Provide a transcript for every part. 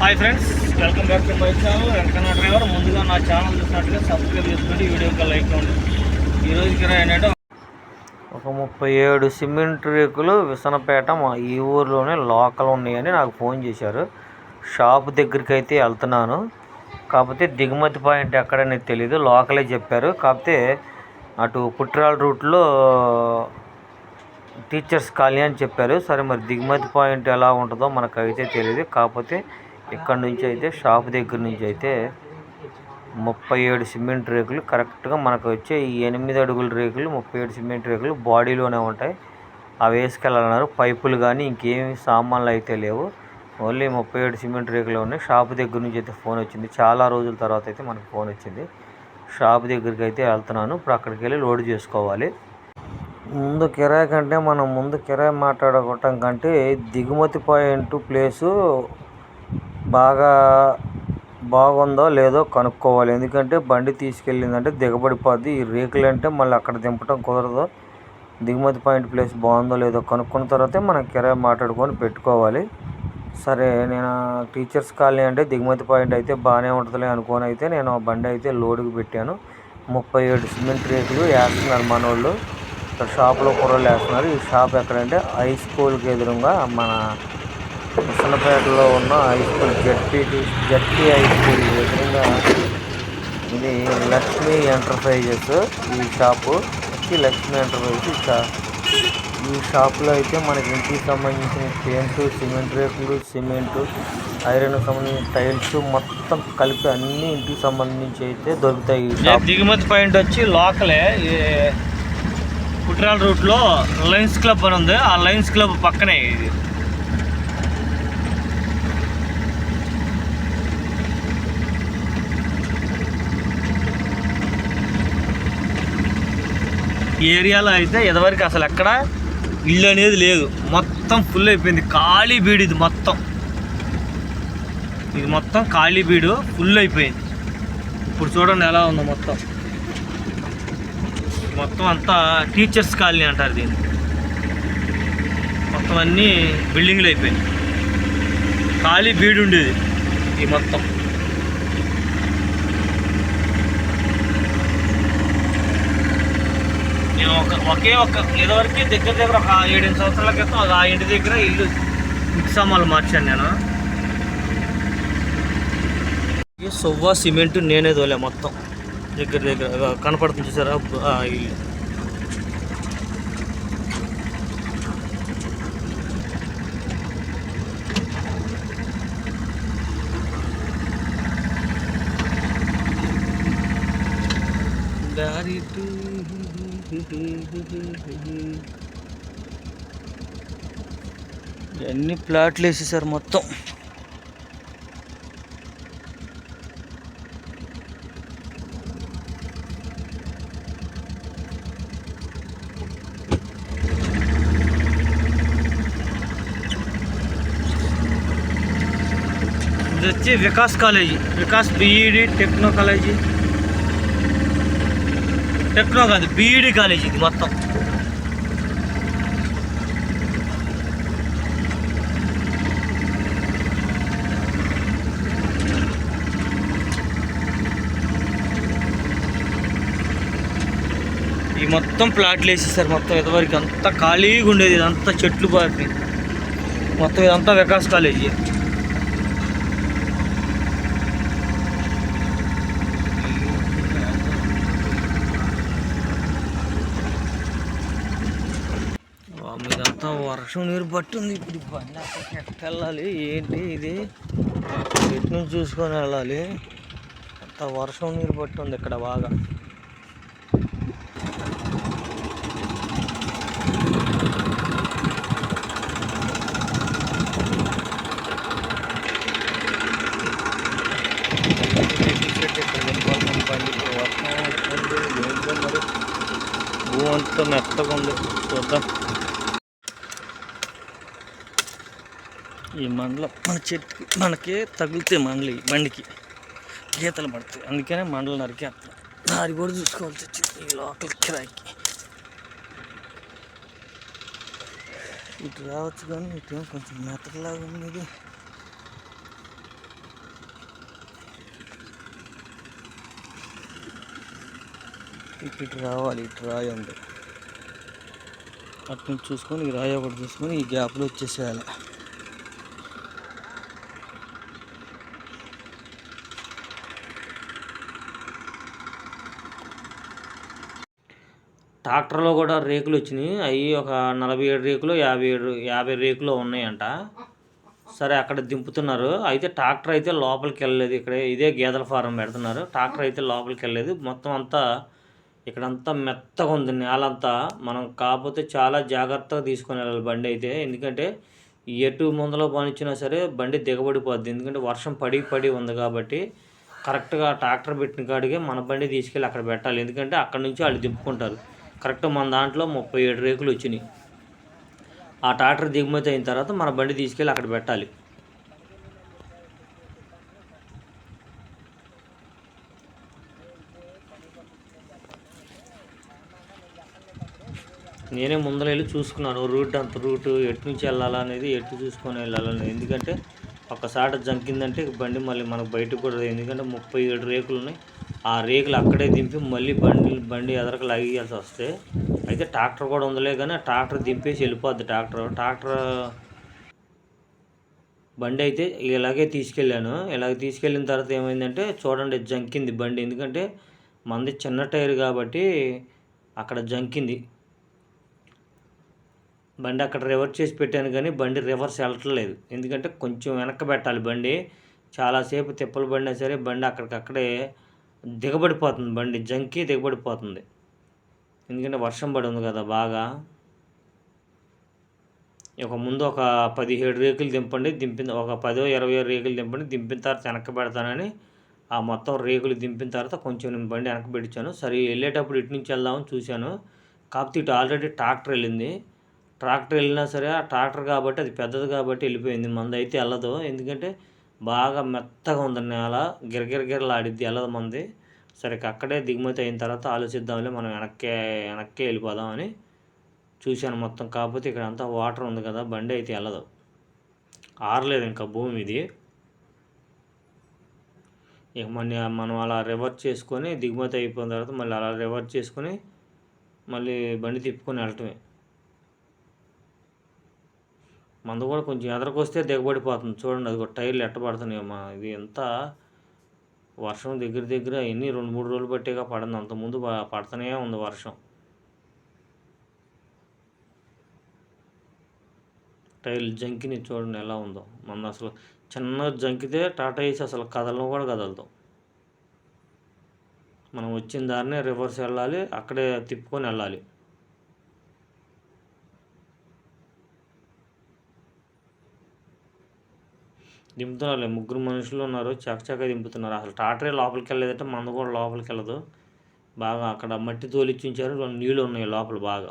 Hi friends welcome back to my channel Venkanna driver ముందుగా నా channel చూసినట్టుగా subscribe చేసుకోండి వీడియోకి లైక్ ఈ ఈరోజు కిరా ఏంటంటే ఒక ముప్పై ఏడు సిమెంట్ రేకులు విసనపేట మా ఈ ఊర్లోనే లోకల్ ఉన్నాయని నాకు ఫోన్ చేశారు. షాప్ దగ్గరికి అయితే వెళ్తున్నాను. కాకపోతే దిగుమతి పాయింట్ ఎక్కడనేది తెలీదు లోకలే చెప్పారు. కాకపోతే అటు పుట్టిరాల రూట్లో టీచర్స్ కాలనీ అని చెప్పారు. సరే మరి దిగుమతి పాయింట్ ఎలా ఉంటుందో మనకు అయితే తెలియదు కాకపోతే ఇక్కడ నుంచి అయితే షాప్ దగ్గర నుంచి అయితే ముప్పై ఏడు సిమెంట్ రేకులు కరెక్ట్గా మనకు వచ్చే ఈ ఎనిమిది అడుగుల రేకులు ముప్పై ఏడు సిమెంట్ రేకులు బాడీలోనే ఉంటాయి. అవి వేసుకెళ్ళాలన్నారు. పైపులు కానీ ఇంకేమి సామాన్లు అయితే లేవు. ఓన్లీ ముప్పై ఏడు సిమెంట్ రేకులు ఉన్నాయి. షాప్ దగ్గర నుంచి అయితే ఫోన్ వచ్చింది. చాలా రోజుల తర్వాత అయితే మనకు ఫోన్ వచ్చింది. షాప్ దగ్గరికి అయితే వెళ్తున్నాను. ఇప్పుడు అక్కడికి వెళ్ళి లోడ్ చేసుకోవాలి. ముందు కిరాయి కంటే మనం ముందు కిరాయి మాట్లాడుకోవటం కంటే దిగుమతి పాయింట్ ప్లేసు బాగా బాగుందో లేదో కనుక్కోవాలి. ఎందుకంటే బండి తీసుకెళ్ళిందంటే దిగబడిపోద్ది. ఈ రేకులు అంటే మళ్ళీ అక్కడ దింపటం కుదరదు. దిగుమతి పాయింట్ ప్లేస్ బాగుందో లేదో కనుక్కున్న తర్వాతే మనం కిరాయి మాట్లాడుకొని పెట్టుకోవాలి. సరే నేను టీచర్స్ కాలనీ అంటే దిగుమతి పాయింట్ అయితే బాగానే ఉంటుందిలే అనుకోని అయితే నేను ఆ బండి అయితే లోడుకి పెట్టాను. ముప్పై ఏడు సిమెంట్ రేకులు వేస్తున్నారు మనోళ్ళు. ఇక్కడ షాప్లో కూరలు వేస్తున్నారు. ఈ షాప్ ఎక్కడంటే హై స్కూల్కి ఎదురుగా మన కృష్ణపేటలో ఉన్న high school ZP ZP high school ఎదురుగా ఇది లక్ష్మీ ఎంటర్ప్రైజెస్ ఈ షాపు. వచ్చి లక్ష్మీ ఎంటర్ప్రైజెస్ ఈ షాప్లో అయితే మనకి ఇంటికి సంబంధించిన పెయింట్ సిమెంట్ రేకులు సిమెంట్ ఐరన్ సంబంధించిన టైల్స్ మొత్తం కలిపి అన్ని ఇంటికి సంబంధించి అయితే దొరుకుతాయి దిగుమతి పాయింట్ వచ్చి లోకలే. కుట్రాల రూట్లో లయన్స్ క్లబ్ అని ఉంది. ఆ లయన్స్ క్లబ్ పక్కనే ఇది. ఈ ఏరియాలో అయితే ఇదివరకు అసలు ఎక్కడ ఇల్లు అనేది లేదు. మొత్తం ఫుల్ అయిపోయింది. ఖాళీ బీడు ఇది మొత్తం. ఇది మొత్తం ఖాళీ బీడు ఫుల్ అయిపోయింది. ఇప్పుడు చూడండి ఎలా ఉందో మొత్తం. మొత్తం అంతా టీచర్స్ కాలనీ అంటారు దీన్ని. మొత్తం అన్నీ బిల్డింగ్లు అయిపోయినాయి. ఖాళీ బీడు ఉండేది. ఈ మొత్తం నేను ఒకే ఒక ఇదివరకు దగ్గర దగ్గర ఒక ఏడెనిమిది సంవత్సరాల క్రితం ఆ ఇంటి దగ్గర ఇల్లు ఇంటి సామాన్లు మార్చాను నేను. సొవ్వా సిమెంట్ నేనే తోలే మొత్తం. దగ్గర దగ్గర కనపడుతుంది చూసారా? ఇల్లు దారి అన్ని ప్లాట్లు వేసేసారు మొత్తం? ఇది వచ్చి Vikas college Vikas BEd techno college. Techno కాదు బీఈడి కాలేజ్ ఇది మొత్తం. ఈ మొత్తం ప్లాట్లు వేసేసారు మొత్తం ఇదివరకు అంతా ఖాళీగా ఉండేది ఇదంతా చెట్లు పారిపోయింది మొత్తం ఇదంతా వికాస్ కాలేజీ వామ్మో, ఇదంతా వర్షం నీరు పట్టుంది ఇప్పుడు బండి అక్కడికి ఎక్కడికి వెళ్ళాలి ఏంటి ఇది? ఎటు నుంచి చూసుకొని వెళ్ళాలి? అంత వర్షం నీరు పట్టుంది ఇక్కడ బాగా. భూమి అంతా మెత్తగా ఉంది చూద్దాం. ఈ మండలం మన చెట్టు మనకే తగిలితే మండలి బండికి. గీతలు పడతాయి. అందుకనే మండలు నరికే దారి కూడా చూసుకోవాల్సి వచ్చింది ఈ లోకల్ కిరాయికి. ఇటు రావచ్చు కానీ ఇటు కొంచెం మెత్తలాగా ఉంది ఇటు రావాలి. ఇటు రాయి ఉంది అటు నుంచి చూసుకొని ఈ రాయి ఒకటి చూసుకొని ఈ గ్యాప్లో వచ్చేసేయాలి. ట్రాక్టర్లో కూడా రేకులు వచ్చినాయి. అవి ఒక నలభై ఏడు రేకులు యాభై ఏడు యాభై రేకులు ఉన్నాయంట. సరే అక్కడ దింపుతున్నారు. అయితే ట్రాక్టర్ అయితే లోపలికి వెళ్ళలేదు. ఇక్కడ ఇదే గేదెల ఫారం పెడుతున్నారు. ట్రాక్టర్ అయితే లోపలికి వెళ్ళలేదు. మొత్తం అంతా ఇక్కడంతా మెత్తగా ఉంది. నేలంతా మనం కాకపోతే చాలా జాగ్రత్తగా తీసుకొని వెళ్ళాలి బండి అయితే. ఎందుకంటే ఎటు ముందులో పనిచ్చినా సరే బండి దిగబడిపోద్ది. ఎందుకంటే వర్షం పడి పడి ఉంది కాబట్టి కరెక్ట్గా ట్రాక్టర్ పెట్టిన కాడికే మన బండి తీసుకెళ్ళి అక్కడ పెట్టాలి. ఎందుకంటే అక్కడ నుంచి వాళ్ళు దింపుకుంటారు. కరెక్ట్ మన దాంట్లో ముప్పై ఏడు రేకులు వచ్చినాయి. ఆ ట్రాక్టర్ దిగుమతి అయిన తర్వాత మన బండి తీసుకెళ్ళి అక్కడ పెట్టాలి. నేనే ముందర వెళ్ళి చూసుకున్నాను. రూట్ అంత రూట్ ఎటు నుంచి వెళ్ళాలా అనేది ఎటు చూసుకొని వెళ్ళాలని ఎందుకంటే ఒక్కసారి జంకిందంటే బండి మళ్ళీ మనకు బయటకు కూడా ఎందుకంటే ముప్పై ఏడు రేకులు ఉన్నాయి. ఆ రేకులు అక్కడే దింపి మళ్ళీ బండి బండి ఎదరకు లాగేయాల్సి వస్తే అయితే ట్రాక్టర్ కూడా ఉందిలే కానీ ట్రాక్టర్ దింపేసి వెళ్ళిపోద్ది ట్రాక్టర్. ట్రాక్టర్ బండి అయితే ఇలాగే తీసుకెళ్ళాను. ఇలాగ తీసుకెళ్ళిన తర్వాత ఏమైందంటే చూడండి జంకింది బండి. ఎందుకంటే మంది చిన్న టైర్ కాబట్టి అక్కడ జంకింది. బండి అక్కడ రివర్స్ చేసి పెట్టాను కానీ బండి రివర్స్ వెళ్ళట్లేదు. ఎందుకంటే కొంచెం వెనక్కి పెట్టాలి బండి. చాలాసేపు తిప్పలు పడినా సరే బండి అక్కడికక్కడే దిగబడిపోతుంది బండి జంకి దిగబడిపోతుంది. ఎందుకంటే వర్షం పడి ఉంది కదా బాగా. ఒక ముందు ఒక పదిహేడు రేకులు దింపండి దింపిన ఒక పదో ఇరవై రేకులు దింపండి దింపిన తర్వాత వెనక్కి పెడతానని ఆ మొత్తం రేకులు దింపిన తర్వాత కొంచెం నేను బండి వెనక్కి పెట్టించాను. సరే వెళ్ళేటప్పుడు ఇటు నుంచి వెళ్దామని చూశాను. కాకపోతే ఇటు ఆల్రెడీ ట్రాక్టర్ వెళ్ళింది. ట్రాక్టర్ వెళ్ళినా సరే ఆ ట్రాక్టర్ కాబట్టి అది పెద్దది కాబట్టి వెళ్ళిపోయింది. మంది అయితే వెళ్ళదు. ఎందుకంటే బాగా మెత్తగా ఉంది నేల. గిరగిరగిరలాడిద్ది వెళ్ళదు మంది. సరే అక్కడే దిగుమతి అయిన తర్వాత ఆలోచిద్దాంలే మనం వెనక్కే వెనక్కే వెళ్ళిపోదామని చూశాను మొత్తం. కాకపోతే ఇక్కడ అంతా వాటర్ ఉంది కదా బండి అయితే వెళ్ళదు ఆరలేదు ఇంకా భూమి ఇది. ఇక మన మనం అలా రివర్స్ చేసుకొని దిగుమతి అయిపోయిన తర్వాత మళ్ళీ అలా రివర్స్ చేసుకొని మళ్ళీ బండి తిప్పుకొని వెళ్ళటమే. మందు కూడా కొంచెం ఎదరకొస్తే దిగబడిపోతుంది. చూడండి అది కూడా టైర్లు ఎట్టబడుతున్నాయి మా ఇది ఎంత వర్షం దగ్గర దగ్గర ఎన్ని రెండు మూడు రోజులు బట్టేగా పడింది. అంతకుముందు బా- పడుతూనే ఉంది వర్షం. టైర్లు జంకిని చూడండి ఎలా ఉందో. మన అసలు చిన్న జంకితే టాటా వేసి అసలు కదలను కూడా కదలదు. మనం వచ్చిన దారినే రివర్స్ వెళ్ళాలి అక్కడే తిప్పుకొని వెళ్ళాలి. దింపుతున్నారు. ముగ్గురు మనుషులు ఉన్నారు. చకచక దింపుతున్నారు. అసలు టాటరే లోపలికి వెళ్ళలేదంటే మంద కూడా లోపలికి వెళ్ళదు. బాగా అక్కడ మట్టి తోలిచ్చించారు. రెండు నీళ్ళు ఉన్నాయి లోపల బాగా.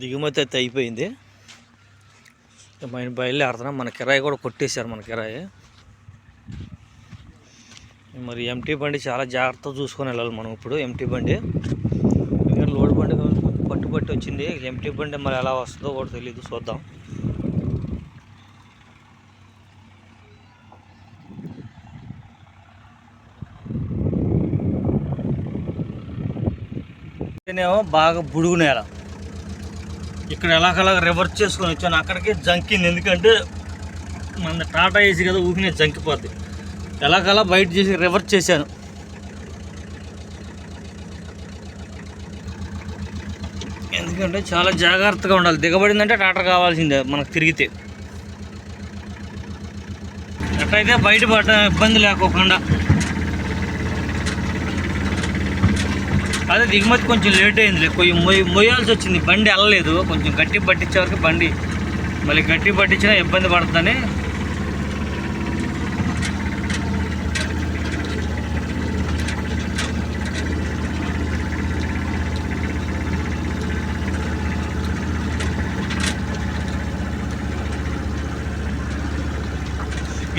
దిగుమతి అయితే అయిపోయింది. మన బయలుదేరుతున్నాం. మన కిరాయి కూడా కొట్టేశారు మన కిరాయి. మరి ఎంటీ బండి చాలా జాగ్రత్తగా చూసుకొని వెళ్ళాలి మనం ఇప్పుడు ఎంటీ బండి. లోడ్ బండి పట్టు పట్టి వచ్చింది. ఎంటీ బండి మరి ఎలా వస్తుందో కూడా తెలియదు చూద్దాం. నేనేమో బాగా బుడుగు నేల. ఇక్కడ ఎలాగలాగ రివర్స్ చేసుకొని వచ్చాను. అక్కడికి జంకింది. ఎందుకంటే మన టాటా ఏసీ కదా ఊపినే జంకిపోద్ది. ఎలాగలా బయట చేసి రివర్స్ చేశాను. ఎందుకంటే చాలా జాగ్రత్తగా ఉండాలి. దిగబడిందంటే ట్రాక్టర్ కావాల్సిందే మనకు తిరిగితే. అట్లయితే బయట పడ ఇబ్బంది లేకోకుండా. అదే దిగుమతి కొంచెం లేట్ అయిందిలే. కొంచెం మొయ్ మొయ్యాల్సి వచ్చింది. బండి వెళ్ళలేదు. కొంచెం గట్టి పట్టించే వరకు బండి మళ్ళీ గట్టి పట్టించినా ఇబ్బంది పడుతుందని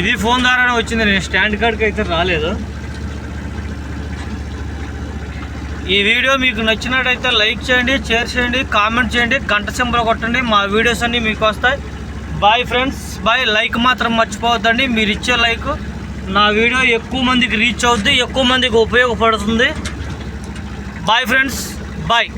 ఇది ఫోన్ ద్వారానే వచ్చింది నేను స్టాండ్ కార్డ్కి అయితే రాలేదు. ఈ వీడియో మీకు నచ్చినట్టయితే లైక్ చేయండి షేర్ చేయండి కామెంట్ చేయండి గంట సింబల్ కొట్టండి మా వీడియోస్ అన్నీ మీకు వస్తాయి. బాయ్ ఫ్రెండ్స్ బాయ్ లైక్ మాత్రం మర్చిపోవద్దండి. మీరు ఇచ్చే లైక్ నా వీడియో ఎక్కువ మందికి రీచ్ అవుద్ది ఎక్కువ మందికి ఉపయోగపడుతుంది. Bye friends bye